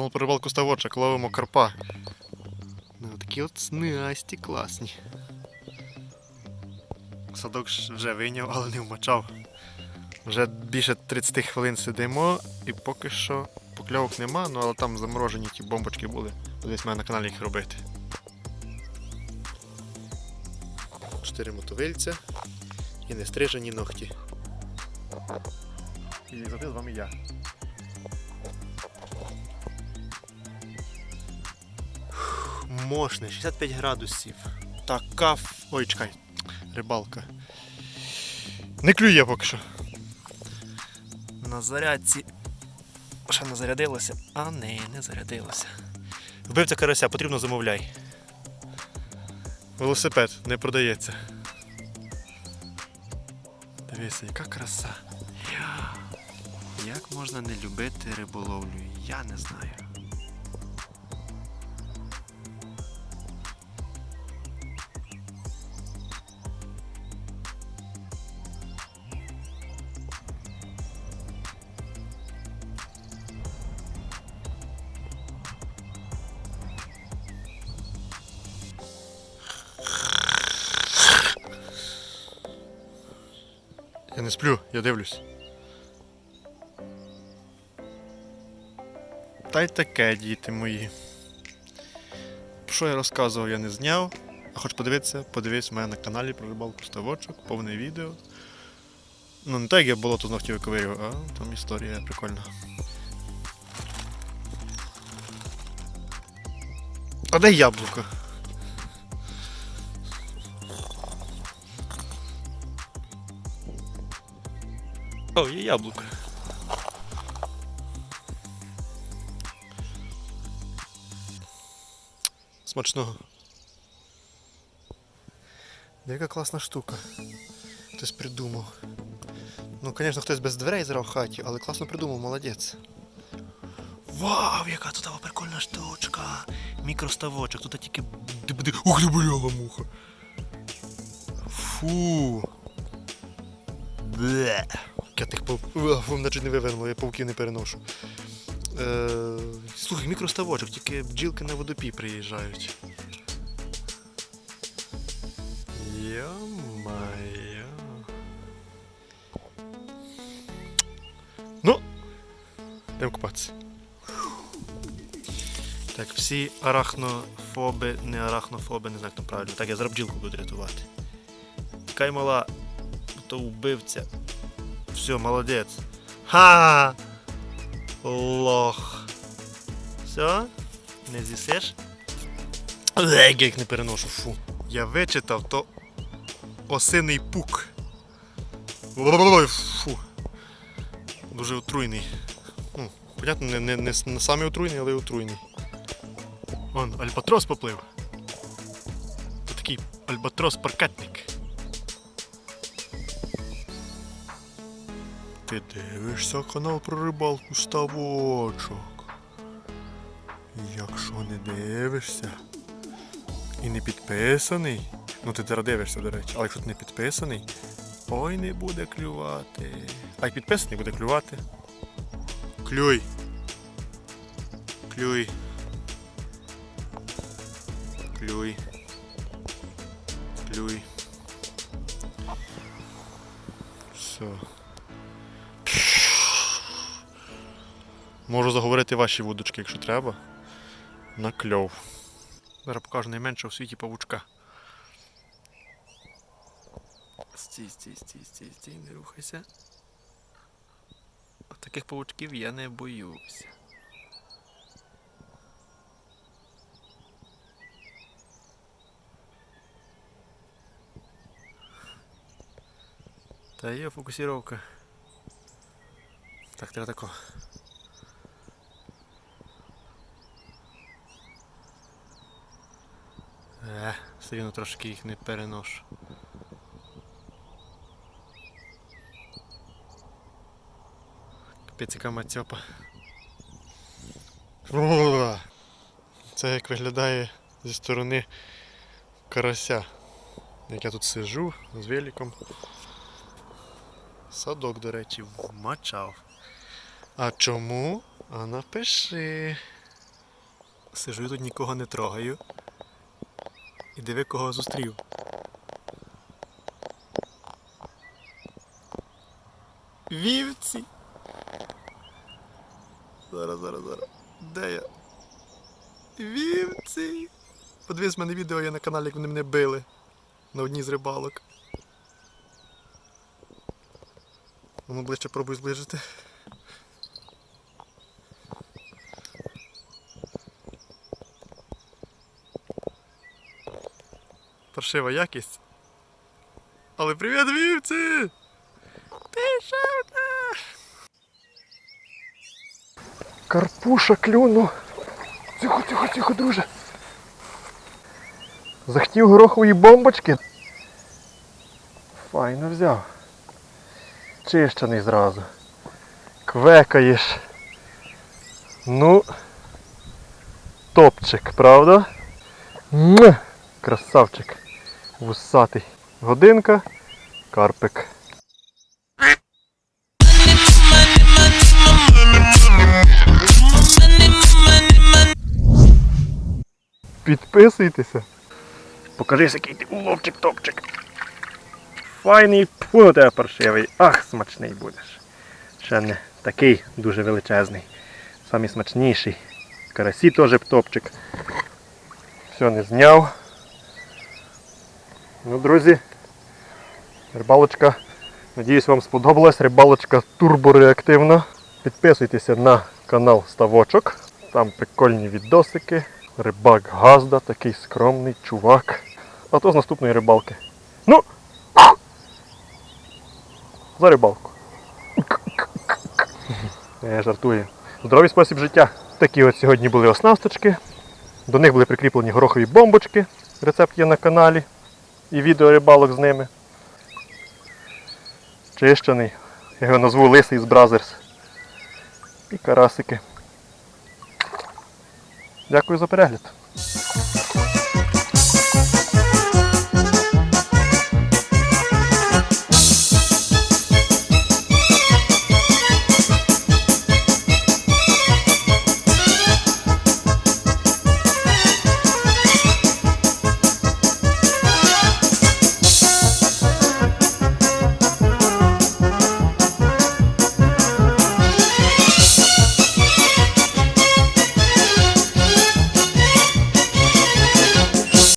Канал про рибалку ставочок, ловимо карпа. Ну, такі от снасті класні. Садок вже вийняв, але не вмочав. Вже більше 30 хвилин сидимо і поки що покльовок нема, ну але там заморожені ті бомбочки були. Десь мене на каналі їх робити. Чотири мотовильця і нестрижені ногті. І завжди з вами я. Мощне, 65 градусів. Така. Ой, чекай. Рибалка. Не клює поки що. На зарядці. Ще не зарядилося. А не, не зарядилося. Вбивця карася, потрібно замовляй. Велосипед не продається. Дивися, яка краса. Як можна не любити риболовлю? Я не знаю. Я не сплю, я дивлюсь. Та й таке, діти мої. Про що я розказував, я не зняв. А хоч подивитися, подивись в мене на каналі про рибалку ставочок, повне відео. Ну, не так, як я болото з ногтів виковирював, а там історія прикольна. А де яблуко? О, є яблуко. Смачного. Да Яка класна штука. Хтось придумав. Ну, звісно, хтось без дверей зрав в хаті, але класно придумав, молодець. Вау, яка тут прикольна штучка. Мікроставочок, тут тільки. Ух, ти муха. Фу. Бле. Я тих паук... Фу, наче не вивернуло, я пауків не переношу. Е... Слухай, мікроставочок, тільки бджілки на водопій приїжджають. Йо-майо. Ну, йдемо купатися. Так, всі арахнофоби, не арахнофоби, не знаю, як там правильно. Так, я зараз бджілку буду рятувати. Тікай мала, то вбивця. Все, молодець. Ха! Лох. Все? Не з'їсиш? Ех, я їх не переношу, фу. Я вичитав, то осиний пук. Фу. Дуже отруйний. Ну, понятно, не, не, не, не самий отруйний, але й отруйний. Вон, альбатрос поплив. Це такий альбатрос-паркетник. Ти дивишся канал про рибалку ставочок. Якщо не дивишся і не підписаний, ну ти зараз дивишся, до речі, але якщо ти не підписаний, ой не буде клювати. А як підписаний буде клювати. Клюй. Клюй. Клюй. Клюй. Все. Можу заговорити ваші вудочки, якщо треба. На кльов. Зараз покажу найменшого в світі павучка. Стій, стій, стій, стій, стій, не рухайся. А Таких павучків я не боюся. Та є фокусировка. Так, треба тако. Е, все рівно трошки їх не переношу. Капець мацьопа. Це як виглядає зі сторони карася. Як я тут сижу з великом. Садок, до речі, вмачав. А чому? А напиши. Сижу тут нікого не трогаю. І диви, кого зустрів. Вівці. Зараз, зараз, зараз. Де я? Вівці. Подивись, мене відео є на каналі, як вони мене били на одній з рибалок. Ну, ближче пробуй зближити. Паршива якість. Але привіт, вівці! Пішов! Карпуша клюну. Тихо, тихо, тихо, друже. Захотів горохової бомбочки. Файно взяв. Чищений зразу. Квекаєш. Ну. Топчик, правда? Муа! Красавчик. Вусатий. Годинка. Карпик. Підписуйтеся. Покажись, який ти уловчик топчик. Файний пу у тебе паршивий. Ах, смачний будеш. Ще не такий дуже величезний. Самий смачніший. Карасі теж топчик. Все, не зняв. Ну, друзі, рибалочка. Надіюсь, вам сподобалась. Рибалочка турбореактивна. Підписуйтеся на канал Ставочок. Там прикольні відосики. Рибак Газда, такий скромний чувак. А то з наступної рибалки. Ну! За рибалку. Я жартую. Здоровий спосіб життя. Такі от сьогодні були оснасточки. До них були прикріплені горохові бомбочки. Рецепт є на каналі. І відео рибалок з ними. Чищений. Я його назву Лисий з Бразерс. І карасики. Дякую за перегляд.